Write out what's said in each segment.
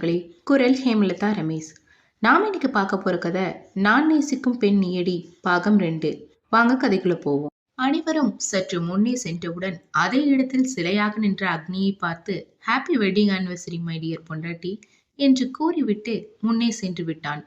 நேயர்களே குரல் ஹேமலதா ரமேஷ். நாம் இன்னைக்கு பார்க்க போகிற கதை நான் நேசிக்கும் பெண் நியடி பாகம் ரெண்டு. வாங்க கதைக்குள்ள போவோம். அனைவரும் சற்று முன்னே சென்றவுடன் அதே இடத்தில் சிலையாக நின்ற அக்னியை பார்த்து happy wedding anniversary my dear பொண்டாட்டி என்று கூறிவிட்டு முன்னே சென்று விட்டான்.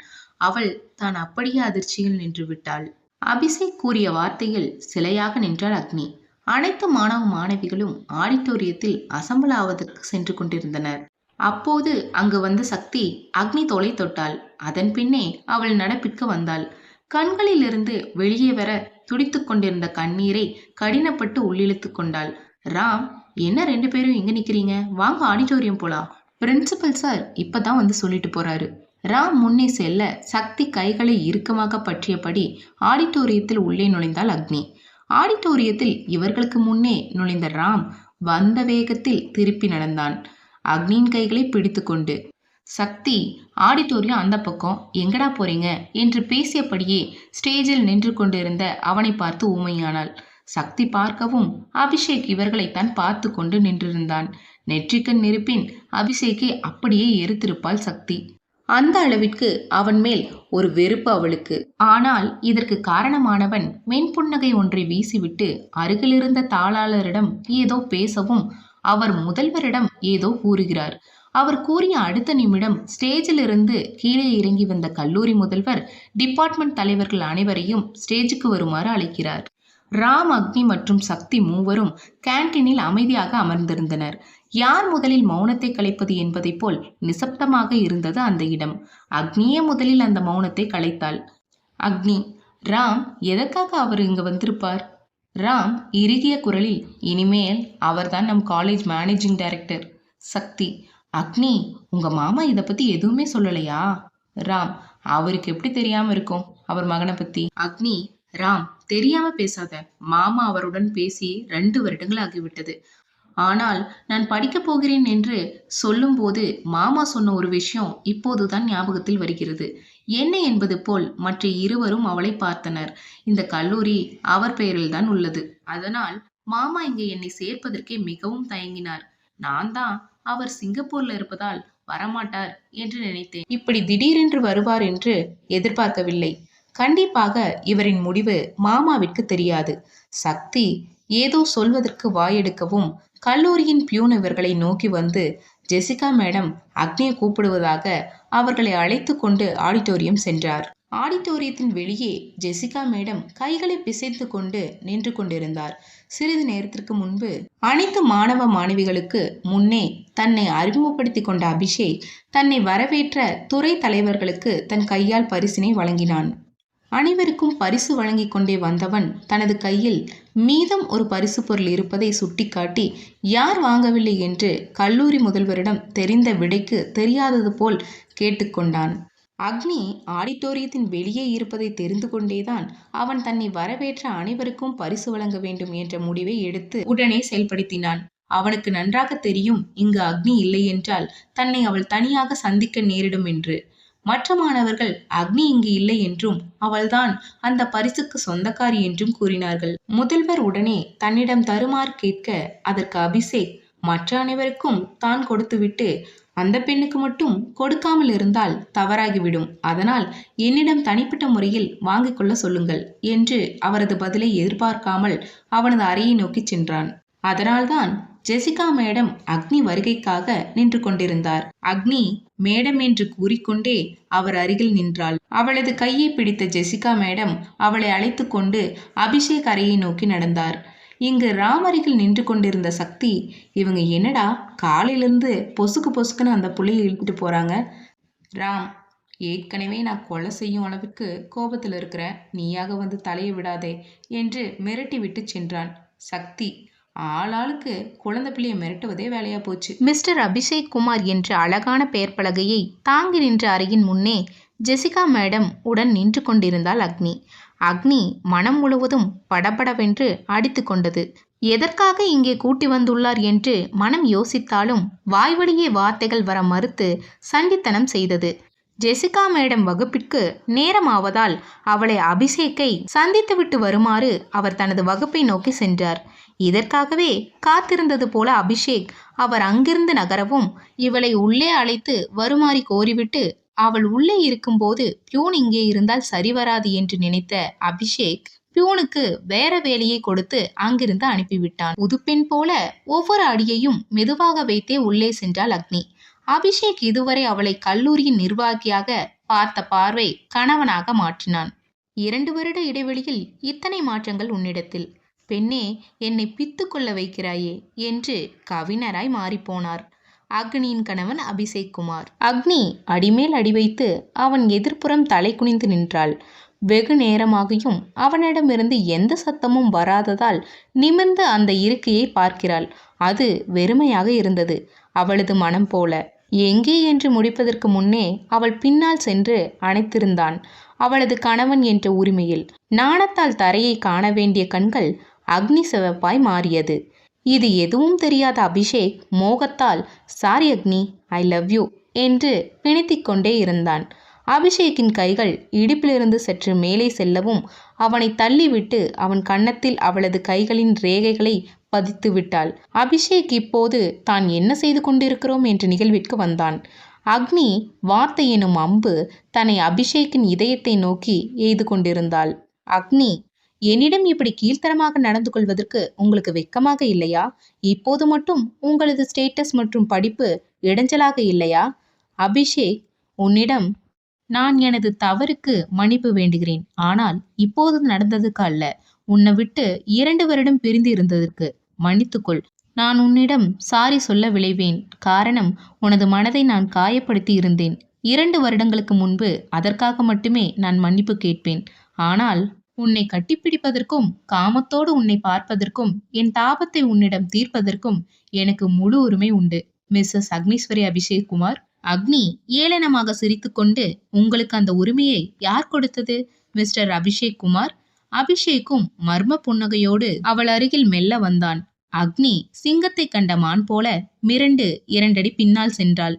அவள் தான் அப்படியே அதிர்ச்சியில் நின்று விட்டாள். அபிஷேக் கூறிய வார்த்தையில் சிலையாக நின்றாள் அக்னி. அனைத்து மாணவ மாணவிகளும் ஆடிட்டோரியத்தில் அசம்பல் ஆவதற்கு சென்று கொண்டிருந்தனர். அப்போது அங்கு வந்த சக்தி அக்னி தோலை தொட்டாள். அதன் பின்னே அவள் நடப்பிற்கு வந்தாள். கண்களிலிருந்து வெளியே வர துடித்து கொண்டிருந்த கண்ணீரை கடினப்பட்டு உள்ளிழுத்து கொண்டாள். ராம் என்ன ரெண்டு பேரும் இங்க நிக்கிறீங்க? வாங்க ஆடிட்டோரியம் போலாம். பிரின்சிபல் சார் இப்பதான் வந்து சொல்லிட்டு போறாரு. ராம் முன்னே செல்ல சக்தி கைகளை இறுக்கமாக பற்றியபடி ஆடிட்டோரியத்தில் உள்ளே நுழைந்தாள் அக்னி. ஆடிட்டோரியத்தில் இவர்களுக்கு முன்னே நுழைந்த ராம் வந்த வேகத்தில் திருப்பி நடந்தான். அக்னியின் கைகளை பிடித்துக்கொண்டு சக்தி ஆடிட்டோரியம் அந்த பக்கம் எங்கடா போறீங்க? என்று பேசியபடியே ஸ்டேஜில் நின்று கொண்டிருந்த அவனை பார்த்து ஊமையானாள். சக்தி பார்க்கவும் அபிஷேக் இவர்களைத்தான் பார்த்து கொண்டு நின்றிருந்தான். நெற்றிக்கண் நெருப்பின் அபிஷேக்கை அப்படியே எரித்திருப்பாள் சக்தி. அந்த அளவிற்கு அவன் மேல் ஒரு வெறுப்பு அவளுக்கு. ஆனால் இதற்கு காரணமானவன் மென்புன்னகை ஒன்றை வீசிவிட்டு அருகிலிருந்த தாளாளரிடம் ஏதோ பேசவும் அவர் முதல்வரிடம் ஏதோ கூறுகிறார். அவர் கூறிய அடுத்த நிமிடம் ஸ்டேஜில் இருந்து கீழே இறங்கி வந்த கல்லூரி முதல்வர் டிபார்ட்மெண்ட் தலைவர்கள் அனைவரையும் ஸ்டேஜுக்கு வருமாறு அழைக்கிறார். ராம் அக்னி மற்றும் சக்தி மூவரும் கேன்டீனில் அமைதியாக அமர்ந்திருந்தனர். யார் முதலில் மௌனத்தை கலைப்பது என்பதைப் போல் நிசப்தமாக இருந்தது அந்த இடம். அக்னியே முதலில் அந்த மௌனத்தை கலைத்தாள். அக்னி ராம் எதற்காக அவர் இங்கு வந்திருப்பார்? ராம் இறுகிய குரலில் இனிமேல் அவர்தான் நம் காலேஜ் மேனேஜிங் டைரக்டர் சக்தி அக்னி உங்க மாமா இதை பத்தி எதுவுமே சொல்லலையா? ராம் அவருக்கு எப்படி தெரியாம இருக்கும்? அவர் மகனை பத்தி. அக்னி ராம் தெரியாம பேசாத. மாமா அவருடன் பேசி ரெண்டு வருடங்கள் ஆகிவிட்டது. ஆனால் நான் படிக்கப் போகிறேன் என்று சொல்லும்போது மாமா சொன்ன ஒரு விஷயம் இப்போதுதான் ஞாபகத்தில் வருகிறது. என்ன என்பது போல் மற்ற இருவரும் அவளை பார்த்தனர். இந்த கல்லூரி அவர் பெயரில்தான் உள்ளது. அதனால் மாமா இங்கே என்னை சேர்ப்பதற்கே மிகவும் தயங்கினார். நான் தான் அவர் சிங்கப்பூர்ல இருப்பதால் வரமாட்டார் என்று நினைத்தேன். இப்படி திடீரென்று வருவார் என்று எதிர்பார்க்கவில்லை. கண்டிப்பாக இவரின் முடிவு மாமாவிற்கு தெரியாது. சக்தி ஏதோ சொல்வதற்கு வாயெடுக்கவும் கல்லூரியின் பியூன் இவர்களை நோக்கி வந்து ஜெசிகா மேடம் அக்னியை கூப்பிடுவதாக அவர்களை அழைத்து கொண்டு ஆடிட்டோரியம் சென்றார். ஆடிட்டோரியத்தின் வெளியே ஜெசிகா மேடம் கைகளை பிசைத்து கொண்டு நின்று கொண்டிருந்தார். சிறிது நேரத்திற்கு முன்பு அனைத்து மாணவ மாணவிகளுக்கு முன்னே தன்னை அறிமுகப்படுத்தி கொண்ட அபிஷேக் தன்னை வரவேற்ற துறை தலைவர்களுக்கு தன் கையால் பரிசினை வழங்கினான். அனைவருக்கும் பரிசு வழங்கி கொண்டே வந்தவன் தனது கையில் மீதம் ஒரு பரிசு பொருள் இருப்பதை சுட்டிக்காட்டி யார் வாங்கவில்லை? என்று கல்லூரி முதல்வரிடம் தெரிந்த விடைக்கு தெரியாதது போல் கேட்டுக்கொண்டான் அக்னி ஆடிட்டோரியத்தின் வெளியே இருப்பதை தெரிந்து கொண்டேதான் அவன் தன்னை வரவேற்ற அனைவருக்கும் பரிசு வழங்க வேண்டும் என்ற முடிவை எடுத்து உடனே செயல்படுத்தினான். அவனுக்கு நன்றாக தெரியும் இங்கு அக்னி இல்லை என்றால் தன்னை அவள் தனியாக சந்திக்க நேரிடும் என்று. மற்ற மாணவர்கள் அக்னி இங்கு இல்லை என்றும் அவள்தான் அந்த பரிசுக்கு சொந்தக்காரி என்றும் கூறினார்கள். முதல்வர் உடனே தன்னிடம் தருமாறு கேட்க அதற்கு அபிஷேக் மற்ற அனைவருக்கும் தான் கொடுத்துவிட்டு அந்த பெண்ணுக்கு மட்டும் கொடுக்காமல் இருந்தால் தவறாகிவிடும். அதனால் என்னிடம் தனிப்பட்ட முறையில் வாங்கிக் கொள்ள சொல்லுங்கள் என்று அவரது பதிலை எதிர்பார்க்காமல் அவனது அறையை நோக்கி சென்றான். அதனால்தான் ஜெசிகா மேடம் அக்னி வருகைக்காக நின்று கொண்டிருந்தார். அக்னி மேடம் என்று கூறிக்கொண்டே அவர் அருகில் நின்றாள். அவளது கையை பிடித்த ஜெசிகா மேடம் அவளை அழைத்து கொண்டு அபிஷேக் அறையை நோக்கி நடந்தார். இங்கு ராமருகில் நின்று கொண்டிருந்த சக்தி இவங்க என்னடா காலையிலிருந்து பொசுக்கு பொசுக்குன்னு அந்த புள்ளையை இழுத்துட்டு போறாங்க? ராம் ஏற்கனவே நான் கொலை செய்யும் அளவுக்கு கோபத்தில் இருக்கிற நீயாக வந்து தலையை விடாதே என்று மிரட்டி விட்டு சென்றான் சக்தி. ஆளாளுக்கு குழந்தை பிள்ளையை மிரட்டுவதே வேலையா போச்சு. மிஸ்டர் அபிஷேக் குமார் என்ற அழகான பெயர் பலகையை தாங்கி நின்ற அறையின் முன்னே ஜெசிகா மேடம் உடன் நின்று கொண்டிருந்தாள் அக்னி. அக்னி மனம் முழுவதும் படபடவென்று அடித்து கொண்டது. எதற்காக இங்கே கூட்டி வந்துள்ளார்? என்று மனம் யோசித்தாலும் வாய்வழியே வார்த்தைகள் வர மறுத்து சண்டித்தனம் செய்தது. ஜெசிகா மேடம் வகுப்பிற்கு நேரமாவதால் அவளை அபிஷேக்கை சந்தித்துவிட்டு வருமாறு அவர் தனது வகுப்பை நோக்கி சென்றார். இதற்காகவே காத்திருந்தது போல அபிஷேக் அவர் அங்கிருந்து நகரவும் இவளை உள்ளே அழைத்து வருமாறி கோரிவிட்டு அவள் உள்ளே இருக்கும்போது பியூன் இங்கே இருந்தால் சரிவராது என்று நினைத்த அபிஷேக் பியூனுக்கு வேற வேலையை கொடுத்து அங்கிருந்து அனுப்பிவிட்டான். புதுப்பெண் போல ஒவ்வொரு அடியையும் மெதுவாக வைத்தே உள்ளே சென்றாள் அக்னி. அபிஷேக் இதுவரை அவளை கல்லூரியின் நிர்வாகியாக பார்த்த பார்வை கணவனாக மாற்றினான். இரண்டு வருட இடைவெளியில் இத்தனை மாற்றங்கள் உன்னிடத்தில். பெண்ணே என்னை பித்து கொள்ள வைக்கிறாயே என்று கவிஞராய் மாறிப்போனார். அக்னியின் கணவன் அபிஷேக் குமார் அக்னி அடிமேல் அடி வைத்து அவன் எதிர்ப்புறம் தலை குனிந்து நின்றாள். வெகு நேரமாகியும் அவனிடமிருந்து எந்த சத்தமும் வராததால் நிமிர்ந்து அந்த இருக்கையை பார்க்கிறாள். அது வெறுமையாக இருந்தது. அவளது மனம் போல. எங்கே என்று முடிப்பதற்கு முன்னே அவள் பின்னால் சென்று அணைத்திருந்தான். அவளது கணவன் என்ற உரிமையில். நாணத்தால் தரையை காண வேண்டிய கண்கள் அக்னி சிவப்பாய் மாறியது. இது எதுவும் தெரியாத Abhishek மோகத்தால் sorry Agni I love you என்று பிணித்திக் கொண்டே இருந்தான். அபிஷேக்கின் கைகள் இடுப்பிலிருந்து சற்று மேலே செல்லவும் அவனை தள்ளிவிட்டு அவன் கன்னத்தில் அவளது கைகளின் ரேகைகளை பதித்து விட்டாள். அபிஷேக் இப்போது தான் என்ன செய்து கொண்டிருக்கிறோம்? என்ற நிகழ்விற்கு வந்தான். அக்னி வார்த்தை எனும் அம்பு தன்னை அபிஷேக்கின் இதயத்தை நோக்கி எய்து கொண்டிருந்தாள். அக்னி என்னிடம் இப்படி கீழ்த்தரமாக நடந்து கொள்வதற்கு உங்களுக்கு வெட்கமாக இல்லையா? இப்போது மட்டும் உங்களது ஸ்டேட்டஸ் மற்றும் படிப்பு இடைஞ்சலாக இல்லையா? அபிஷேக் உன்னிடம் நான் எனது தவறுக்கு மன்னிப்பு வேண்டுகிறேன். ஆனால் இப்போது நடந்ததுக்கு அல்ல. உன்னை விட்டு இரண்டு வருடம் பிரிந்து இருந்ததற்கு மன்னித்துக்கொள். நான் உன்னிடம் சாரி சொல்ல விளைவேன் காரணம் உனது மனதை நான் காயப்படுத்தி இருந்தேன். இரண்டு வருடங்களுக்கு முன்பு அதற்காக மட்டுமே நான் மன்னிப்பு கேட்பேன். ஆனால் உன்னை கட்டிப்பிடிப்பதற்கும் காமத்தோடு உன்னை பார்ப்பதற்கும் என் தாபத்தை உன்னிடம் தீர்ப்பதற்கும் எனக்கு முழு உரிமை உண்டு. மிஸ்ஸஸ் அக்னீஸ்வரி அபிஷேக் குமார் அக்னி ஏளனமாக சிரித்துக்கொண்டு உங்களுக்கு அந்த உரிமையை யார் கொடுத்தது? மிஸ்டர் அபிஷேக் குமார் அபிஷேக்கும் மர்ம புன்னகையோடு அவள் அருகில் மெல்ல வந்தான். அக்னி சிங்கத்தை கண்ட மான் போல மிரண்டு இரண்டடி பின்னால் சென்றாள்.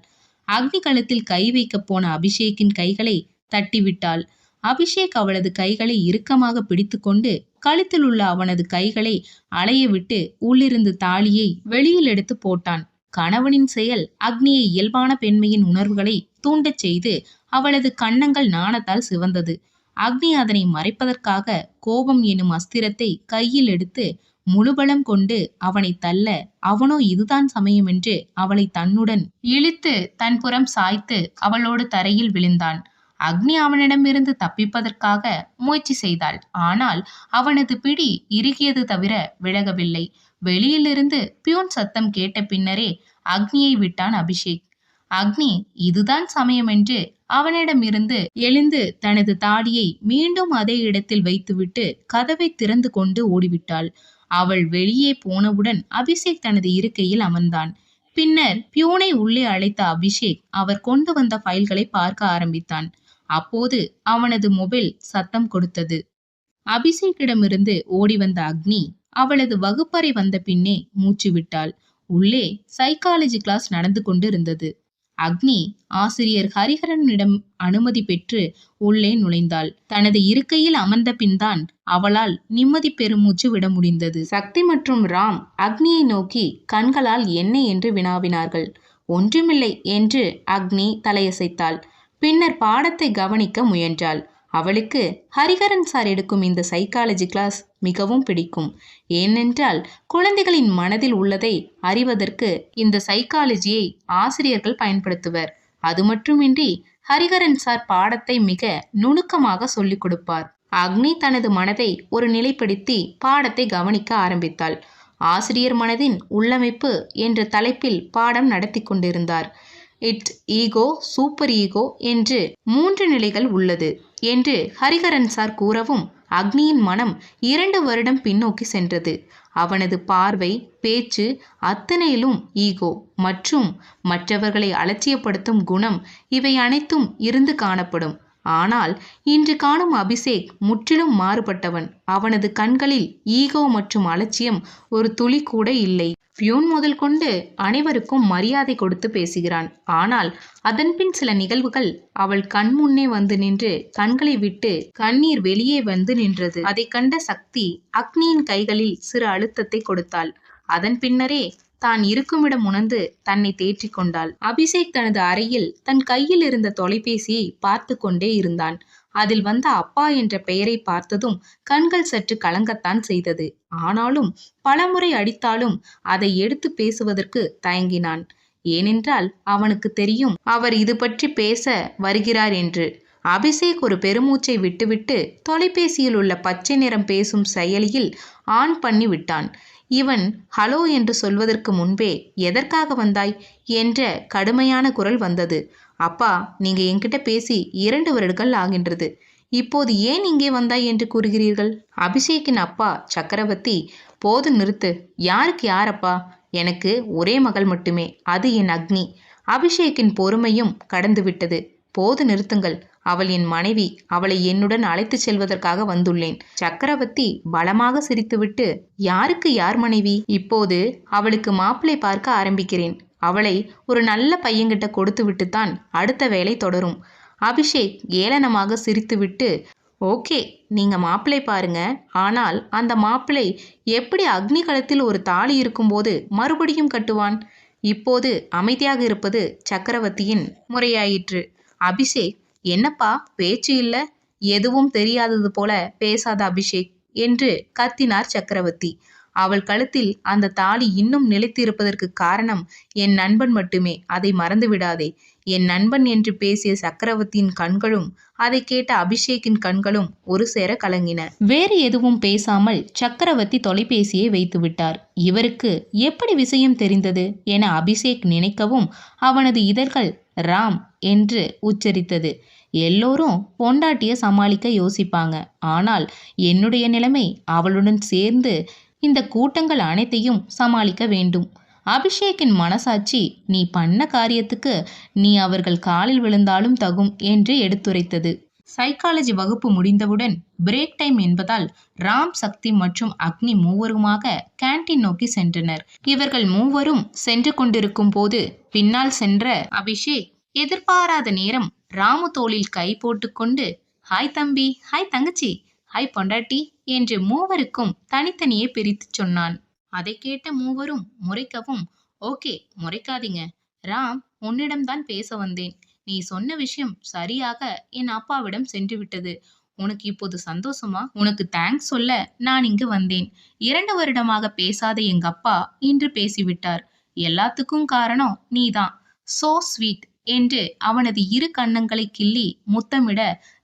அக்னி கழுத்தில் கை வைக்கப் போன அபிஷேக்கின் கைகளை தட்டிவிட்டாள். அபிஷேக் அவளது கைகளை இறுக்கமாக பிடித்துக்கொண்டு கழுத்தில் உள்ள அவனது கைகளை அலைய விட்டு உள்ளிருந்து தாலியை வெளியில் எடுத்து போட்டான். கணவனின் செயல் அக்னியை இயல்பான பெண்மையின் உணர்வுகளை தூண்டச் செய்து அவளது கன்னங்கள் நாணத்தால் சிவந்தது. அக்னி அதனை மறைப்பதற்காக கோபம் எனும் அஸ்திரத்தை கையில் எடுத்து முழுபலம் கொண்டு அவனை தள்ள அவனோ இதுதான் சமயம் என்று அவளை தன்னுடன் இழுத்து தன் புறம் சாய்த்து அவளோடு தரையில் விழுந்தான். அக்னி அவனிடமிருந்து தப்பிப்பதற்காக முயற்சி செய்தாள். ஆனால் அவனது பிடி இறுகியது தவிர விலகவில்லை. வெளியிலிருந்து பியூன் சத்தம் கேட்ட பின்னரே அக்னியை விட்டான் அபிஷேக். அக்னி இதுதான் சமயம் என்று அவனிடமிருந்து எழுந்து தனது தாடியை மீண்டும் அதே இடத்தில் வைத்துவிட்டு கதவை திறந்து கொண்டு ஓடிவிட்டாள். அவள் வெளியே போனவுடன் அபிஷேக் தனது இருக்கையில் அமர்ந்தான். பின்னர் பியூனை உள்ளே அழைத்த அபிஷேக் அவர் கொண்டு வந்த ஃபைல்களை பார்க்க ஆரம்பித்தான். அப்போது அவனது மொபைல் சத்தம் கொடுத்தது. அபிஷேக்கிடமிருந்து ஓடி வந்த அக்னி அவளது வகுப்பறை வந்த பின்னே மூச்சு விட்டாள். உள்ளே சைக்காலஜி கிளாஸ் நடந்து கொண்டிருந்தது. அக்னி ஆசிரியர் ஹரிஹரனிடம் அனுமதி பெற்று உள்ளே நுழைந்தாள். தனது இருக்கையில் அமர்ந்த பின்தான் அவளால் நிம்மதி பெருமூச்சு விட முடிந்தது. சக்தி மற்றும் ராம் அக்னியை நோக்கி கண்களால் என்ன என்று வினாவினார்கள். ஒன்றுமில்லை என்று அக்னி தலையசைத்தாள். பின்னர் பாடத்தை கவனிக்க முயன்றாள். அவளுக்கு ஹரிகரன் சார் எடுக்கும் இந்த சைக்காலஜி கிளாஸ் மிகவும் பிடிக்கும். ஏனென்றால் குழந்தைகளின் மனதில் உள்ளதை அறிவதற்கு இந்த சைக்காலஜியை ஆசிரியர்கள் பயன்படுத்துவர். அது மட்டுமின்றி ஹரிகரன் சார் பாடத்தை மிக நுணுக்கமாக சொல்லிக் கொடுப்பார். அக்னி தனது மனதை ஒரு நிலைப்படுத்தி பாடத்தை கவனிக்க ஆரம்பித்தாள். ஆசிரியர் மனதின் உள்ளமைப்பு என்ற தலைப்பில் பாடம் நடத்தி கொண்டிருந்தார். இட் ஈகோ சூப்பர் ஈகோ என்று மூன்று நிலைகள் உள்ளது என்று ஹரிஹரன் சார் கூறவும் அக்னியின் மனம் இரண்டு வருடம் பின்னோக்கி சென்றது. அவனது பார்வை பேச்சு அத்தனையிலும் ஈகோ மற்றும் மற்றவர்களை அலட்சியப்படுத்தும் குணம் இவை அனைத்தும் இருந்து காணப்படும். ஆனால் இன்று காணும் அபிஷேக் முற்றிலும் மாறுபட்டவன். அவனது கண்களில் ஈகோ மற்றும் அலட்சியம் ஒரு துளி கூட இல்லை. பியூன் முதல் கொண்டு அனைவருக்கும் மரியாதை கொடுத்து பேசுகிறான். ஆனால் அதன்பின் சில நிகழ்வுகள் அவள் கண் முன்னே வந்து நின்று கண்களை விட்டு கண்ணீர் வெளியே வந்து நின்றது. அதை கண்ட சக்தி அக்னியின் கைகளில் சிறு அழுத்தத்தை கொடுத்தாள். அதன் பின்னரே தான் இருக்குமிடம் உணர்ந்து தன்னை தேற்றிக் கொண்டாள். அபிஷேக் தனது அறையில் தன் கையில் இருந்த தொலைபேசியை பார்த்து கொண்டே இருந்தான். அதில் வந்த அப்பா என்ற பெயரை பார்த்ததும் கண்கள் சற்று கலங்கத்தான் செய்தது. ஆனாலும் பலமுறை அடித்தாலும் அதை எடுத்து பேசுவதற்கு தயங்கினான். ஏனென்றால் அவனுக்கு தெரியும் அவர் இது பற்றி பேச வருகிறார் என்று. அபிஷேக் ஒரு பெருமூச்சை விட்டுவிட்டு தொலைபேசியில் உள்ள பச்சை நிறம் பேசும் செயலியில் ஆன் பண்ணி விட்டான். இவன் ஹலோ என்று சொல்வதற்கு முன்பே எதற்காக வந்தாய்? என்ற கடுமையான குரல் வந்தது. அப்பா நீங்க என்கிட்ட பேசி இரண்டு வருடங்கள் ஆகின்றது. இப்போது ஏன் இங்கே வந்தாய்? என்று கூறுகிறீர்கள். அபிஷேக்கின் அப்பா சக்கரவர்த்தி. போது நிறுத்து. யாருக்கு யாரப்பா? எனக்கு ஒரே மகள் மட்டுமே. அது என் அக்னி. அபிஷேக்கின் பொறுமையும் கடந்துவிட்டது. போது நிறுத்துங்கள். அவள் என் மனைவி அவளை என்னுடன் அழைத்துச் செல்வதற்காக வந்துள்ளேன். சக்கரவர்த்தி பலமாக சிரித்துவிட்டு யாருக்கு யார் மனைவி? இப்போது அவளுக்கு மாப்பிளை பார்க்க ஆரம்பிக்கிறேன். அவளை ஒரு நல்ல பையன்கிட்ட கொடுத்து விட்டுத்தான் அடுத்த வேலை தொடரும் அபிஷேக் ஏளனமாக சிரித்துவிட்டு ஓகே நீங்க மாப்பிளை பாருங்க. ஆனால் அந்த மாப்பிளை எப்படி அக்னிகலத்தில் ஒரு தாலி இருக்கும்போது மறுபடியும் கட்டுவான்? இப்போது அமைதியாக இருப்பது சக்கரவர்த்தியின் முறையாயிற்று. அபிஷேக் என்னப்பா பேச்சு இல்ல? எதுவும் தெரியாதது போல பேசாத அபிஷேக் என்று கத்தினார் சக்கரவர்த்தி. அவள் கழுத்தில் அந்த தாலி இன்னும் நிலைத்திருப்பதற்கு காரணம் என் நண்பன் மட்டுமே. அதை மறந்து விடாதே என் நண்பன் என்று பேசிய சக்கரவர்த்தியின் கண்களும் அதை கேட்ட அபிஷேக்கின் கண்களும் ஒரு சேர கலங்கின. வேறு எதுவும் பேசாமல் சக்கரவர்த்தி தொலைபேசியை வைத்துவிட்டார் இவருக்கு எப்படி விஷயம் தெரிந்தது என அபிஷேக் நினைக்கவும் அவனது இதழ்கள் ராம் என்று உச்சரித்தது. எல்லோரும் பொண்டாட்டிய சமாளிக்க யோசிப்பாங்க. ஆனால் என்னுடைய நிலைமை அவளுடன் சேர்ந்து இந்த கூட்டங்கள் அனைத்தையும் சமாளிக்க வேண்டும். அபிஷேக்கின் மனசாட்சி நீ பண்ண காரியத்துக்கு நீ அவர்கள் காலில் விழுந்தாலும் தகும் என்று எடுத்துரைத்தது. சைக்காலஜி வகுப்பு முடிந்தவுடன் பிரேக் டைம் என்பதால் ராம் சக்தி மற்றும் அக்னி மூவருமாக கேண்டீன் நோக்கி சென்றனர். இவர்கள் மூவரும் சென்று கொண்டிருக்கும் போது பின்னால் சென்ற அபிஷேக் எதிர்பாராத நேரம் ராமு தோளில் கை போட்டுக்கொண்டு ஹாய் தம்பி ஹாய் தங்கச்சி ஹாய் பொண்டாட்டி என்று மூவருக்கும் தனித்தனியே பிரித்துச் சொன்னான். அதை கேட்ட மூவரும் முறைக்கவும் ஓகே முறைக்காதீங்க. ராம் உன்னிடம்தான் பேச வந்தேன். நீ சொன்ன விஷயம் சரியாக என் அப்பாவிடம் சென்று விட்டது. உனக்கு இப்போது சந்தோஷமா? உனக்கு தேங்க்ஸ் சொல்ல நான் இங்கு வந்தேன். இரண்டு வருடமாக பேசாத எங்க அப்பா இன்று பேசிவிட்டார். எல்லாத்துக்கும் காரணம் நீதான். சோ ஸ்வீட் என்று அவனது இரு கன்னங்களை கிள்ளி முத்தமிட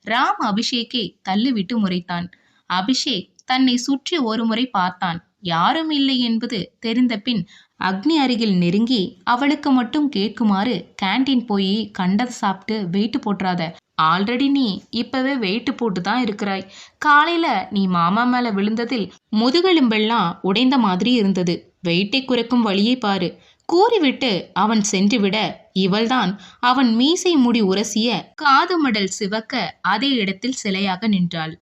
ராம் அபிஷேக்கை தள்ளிவிட்டு முறைத்தான். அபிஷேக் தன்னை சுற்றி ஒருமுறை பார்த்தான். யாரும் இல்லை என்பது தெரிந்த பின் அக்னி அருகில் நெருங்கி அவளுக்கு மட்டும் கேட்குமாறு கேண்டீன் போய் கண்டதை சாப்பிட்டு வெயிட் போட்டுறாத. ஆல்ரெடி நீ இப்பவே வெயிட்டு போட்டு தான் இருக்கிறாய். காலையில நீ மாமா மேல விழுந்ததில் முதுகெலும்பெல்லாம் உடைந்த மாதிரி இருந்தது. வெயிட்டை குறைக்கும் வழியை பாரு. கூறிவிட்டு அவன் சென்றுவிட இவள்தான் அவன் மீசை முடி உரசிய காது மடல் சிவக்க அதே இடத்தில் சிலையாக நின்றாள்.